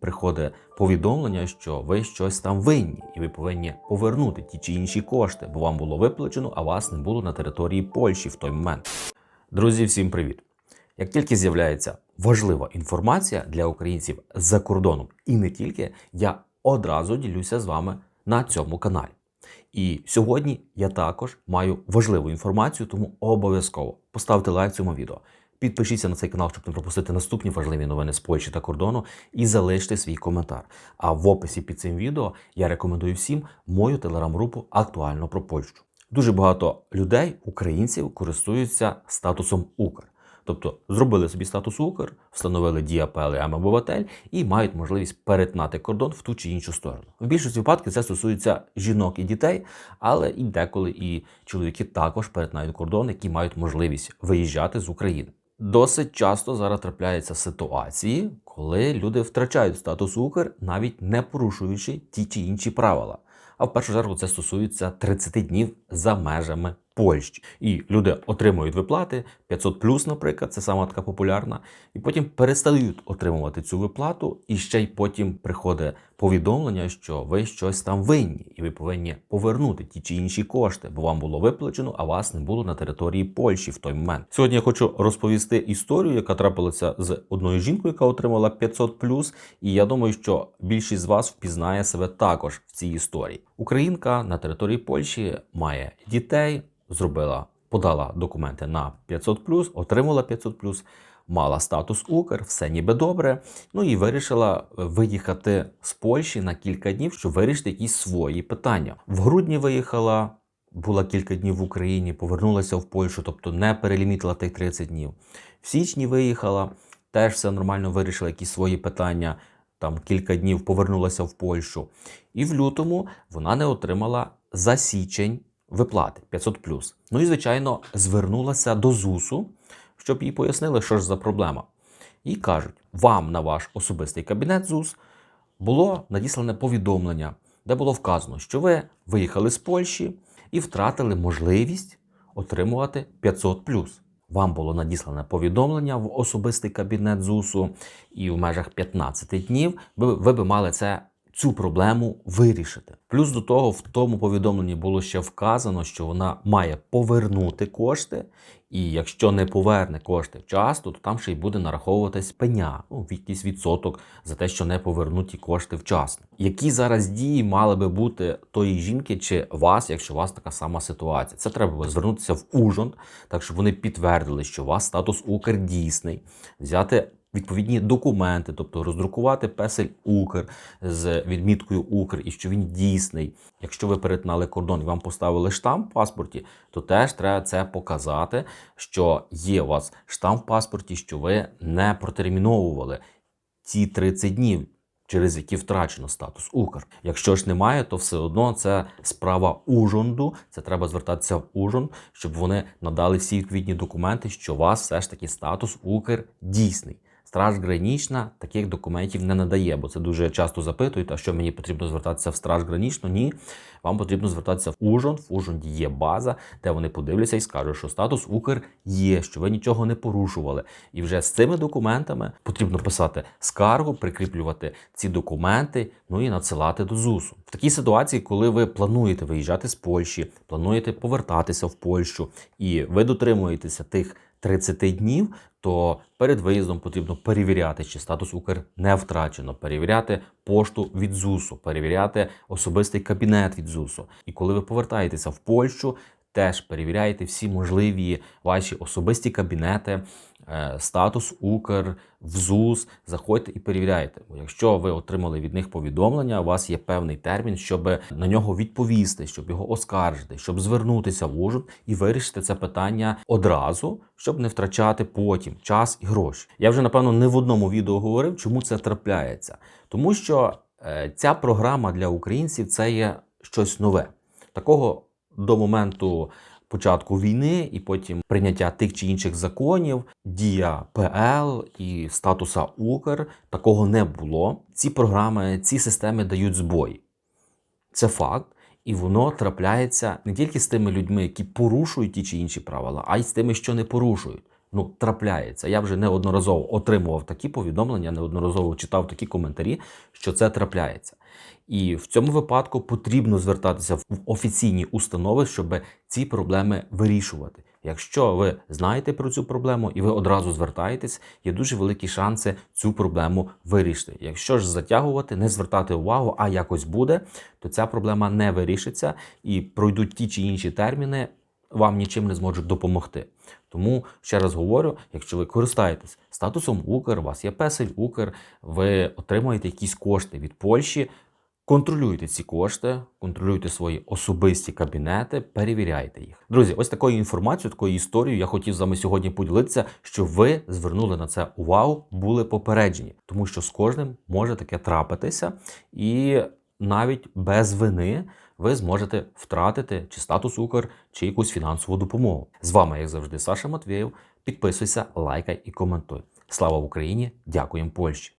приходить повідомлення, що ви щось там винні, і ви повинні повернути ті чи інші кошти, бо вам було виплачено, а вас не було на території Польщі в той момент. Друзі, всім привіт! Як тільки з'являється важлива інформація для українців за кордоном, і не тільки, я одразу ділюся з вами на цьому каналі. І сьогодні я також маю важливу інформацію, тому обов'язково поставте лайк цьому відео. Підпишіться на цей канал, щоб не пропустити наступні важливі новини з Польщі та кордону, і залиште свій коментар. А в описі під цим відео я рекомендую всім мою телеграм-групу актуально про Польщу. Дуже багато людей, українців, користуються статусом Укр. Тобто зробили собі статус Укр, встановили діапел і М-обиватель і мають можливість перетнати кордон в ту чи іншу сторону. В більшості випадків це стосується жінок і дітей, але і деколи і чоловіки також перетинають кордон, які мають можливість виїжджати з України. Досить часто зараз трапляються ситуації, коли люди втрачають статус Укр, навіть не порушуючи ті чи інші правила. А в першу чергу це стосується 30 днів за межами Польщі. І люди отримують виплати 500 плюс, наприклад, це сама така популярна, і потім перестають отримувати цю виплату, і ще й потім приходить повідомлення, що ви щось там винні, і ви повинні повернути ті чи інші кошти, бо вам було виплачено, а вас не було на території Польщі в той момент. Сьогодні я хочу розповісти історію, яка трапилася з одною жінкою, яка отримала 500 плюс. і я думаю, що більшість з вас впізнає себе також в цій історії. Українка на території Польщі має дітей, зробила, подала документи на 500 отримала 500 Мала статус Укр, все ніби добре. Ну і вирішила виїхати з Польщі на кілька днів, щоб вирішити якісь свої питання. В грудні виїхала, була кілька днів в Україні, повернулася в Польщу, тобто не перелімітила тих 30 днів. В січні виїхала, теж все нормально вирішила якісь свої питання. Там кілька днів повернулася в Польщу. І в лютому вона не отримала за січень виплати 500 Ну і, звичайно, звернулася до ЗУСу, щоб їй пояснили, що ж за проблема. І кажуть, вам на ваш особистий кабінет ЗУС було надіслане повідомлення, де було вказано, що ви виїхали з Польщі і втратили можливість отримувати 500 Вам було надіслане повідомлення в особистий кабінет ЗУСу, і в межах 15 днів ви, ви би мали це цю проблему вирішити. Плюс до того, в тому повідомленні було ще вказано, що вона має повернути кошти, і якщо не поверне кошти вчасно, то там ще й буде нараховуватись пеня, ну, якийсь відсоток за те, що не повернуті кошти вчасно. Які зараз дії мали би бути тої жінки чи вас, якщо у вас така сама ситуація? Це треба звернутися в Ужонт, так щоб вони підтвердили, що у вас статус Укр дійсний, взяти відповідні документи, тобто роздрукувати песель Укр з відміткою Укр і що він дійсний. Якщо ви перетинали кордон і вам поставили штамп в паспорті, то теж треба це показати, що є у вас штамп в паспорті, що ви не протерміновували ці 30 днів. Через які втрачено статус Укр. Якщо ж немає, то все одно це справа Ужонду. Це треба звертатися в Ужонд, щоб вони надали всі відповідні документи, що у вас все ж таки статус Укр дійсний. Страж Гранічна таких документів не надає, бо це дуже часто запитують, а що мені потрібно звертатися в Страж Гранічну? Ні, вам потрібно звертатися в Ужонд. В Ужонді є база, де вони подивляться і скажуть, що статус Укр є, що ви нічого не порушували. І вже з цими документами потрібно писати скаргу, прикріплювати ці документи, ну і надсилати до ЗУСу. В такій ситуації, коли ви плануєте виїжджати з Польщі, плануєте повертатися в Польщу, і ви дотримуєтеся тих. 30 днів, то перед виїздом потрібно перевіряти, чи статус Укр не втрачено, перевіряти пошту від ЗУСу, перевіряти особистий кабінет від ЗУСу. І коли ви повертаєтеся в Польщу, теж перевіряєте всі можливі ваші особисті кабінети, е, статус Укр, ВЗУС, заходьте і перевіряйте. Бо якщо ви отримали від них повідомлення, у вас є певний термін, щоб на нього відповісти, щоб його оскаржити, щоб звернутися в ужин і вирішити це питання одразу, щоб не втрачати потім час і гроші. Я вже напевно не в одному відео говорив, чому це трапляється, тому що е, ця програма для українців це є щось нове. Такого до моменту початку війни і потім прийняття тих чи інших законів, дія ПЛ і статуса Укр такого не було. Ці програми, ці системи дають збої. Це факт. І воно трапляється не тільки з тими людьми, які порушують ті чи інші правила, а й з тими, що не порушують. Ну трапляється. Я вже неодноразово отримував такі повідомлення, неодноразово читав такі коментарі, що це трапляється. І в цьому випадку потрібно звертатися в офіційні установи, щоб ці проблеми вирішувати. Якщо ви знаєте про цю проблему і ви одразу звертаєтесь, є дуже великі шанси цю проблему вирішити. Якщо ж затягувати, не звертати увагу, а якось буде, то ця проблема не вирішиться і пройдуть ті чи інші терміни, вам нічим не зможуть допомогти. Тому ще раз говорю: якщо ви користаєтесь статусом Укр, у вас є песель Укр, ви отримуєте якісь кошти від Польщі. Контролюйте ці кошти, контролюйте свої особисті кабінети, перевіряйте їх. Друзі, ось такою інформацією, такою історією я хотів з вами сьогодні поділитися, що ви звернули на це увагу, були попереджені, тому що з кожним може таке трапитися, і навіть без вини ви зможете втратити чи статус Укр, чи якусь фінансову допомогу. З вами, як завжди, Саша Матвєєв. Підписуйся, лайкай і коментуй. Слава Україні! Дякуємо Польщі!